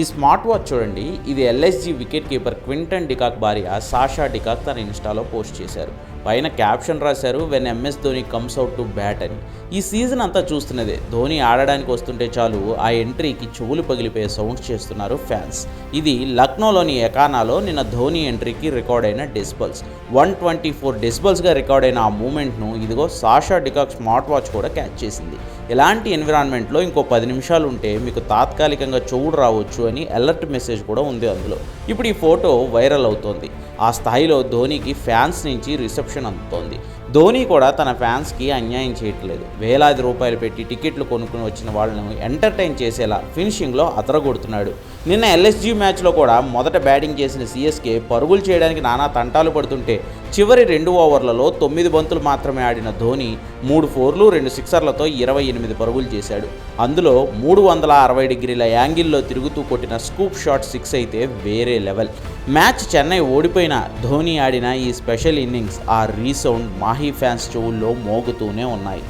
ఈ smart watch చూడండి. ఇది LSG wicket keeper Quinton de Kock భార్య సాషా డికాక్ తన ఇన్స్టాలో పోస్ట్ చేశారు. పైన క్యాప్షన్ రాశారు when MS Dhoni comes out to bat అని. ఈ సీజన్ అంతా చూస్తున్నదే. ధోని ఆడడానికి వస్తుంటే చాలు ఆ ఎంట్రీకి చెవులు పగిలిపోయే సౌండ్స్ చేస్తున్నారు ఫ్యాన్స్. ఇది లక్నోలోని ఎకానాలో నిన్న ధోని ఎంట్రీకి రికార్డ్ అయిన డెసిబల్స్. వన్ ట్వంటీ ఫోర్ డెసిబల్స్గా రికార్డ్ అయిన ఆ మూమెంట్ను ఇదిగో Sasha de Kock smart watch కూడా క్యాచ్ చేసింది. ఇలాంటి ఎన్విరాన్మెంట్లో ఇంకో పది నిమిషాలు ఉంటే మీకు తాత్కాలికంగా చెవుడు రావచ్చు అని అలర్ట్ మెసేజ్ కూడా ఉంది అందులో. ఇప్పుడు ఈ ఫోటో వైరల్ అవుతోంది. ఆ స్థాయిలో ధోనికి ఫ్యాన్స్ నుంచి రిసెప్షన్ అందుతోంది. ధోని కూడా తన ఫ్యాన్స్కి అన్యాయం చేయట్లేదు. వేలాది రూపాయలు పెట్టి టికెట్లు కొనుక్కుని వచ్చిన వాళ్ళను ఎంటర్టైన్ చేసేలా ఫినిషింగ్లో అతరగొడుతున్నాడు. నిన్న ఎల్ఎస్జీ మ్యాచ్లో కూడా మొదట బ్యాటింగ్ చేసిన సిఎస్కే పరుగులు చేయడానికి నానా తంటాలు పడుతుంటే చివరి రెండు ఓవర్లలో తొమ్మిది బంతులు మాత్రమే ఆడిన ధోని మూడు ఫోర్లు రెండు సిక్సర్లతో ఇరవై ఎనిమిది పరుగులు చేశాడు. అందులో మూడు వందల అరవై డిగ్రీల యాంగిల్లో తిరుగుతూ కొట్టిన స్కూప్ షాట్ సిక్స్ అయితే వేరే లెవెల్. మ్యాచ్ చెన్నై ఓడిపోయిన ధోని ఆడిన ఈ స్పెషల్ ఇన్నింగ్స్ ఆ రీసౌండ్ మాహీ ఫ్యాన్స్ చెవుల్లో మోగుతూనే ఉన్నాయి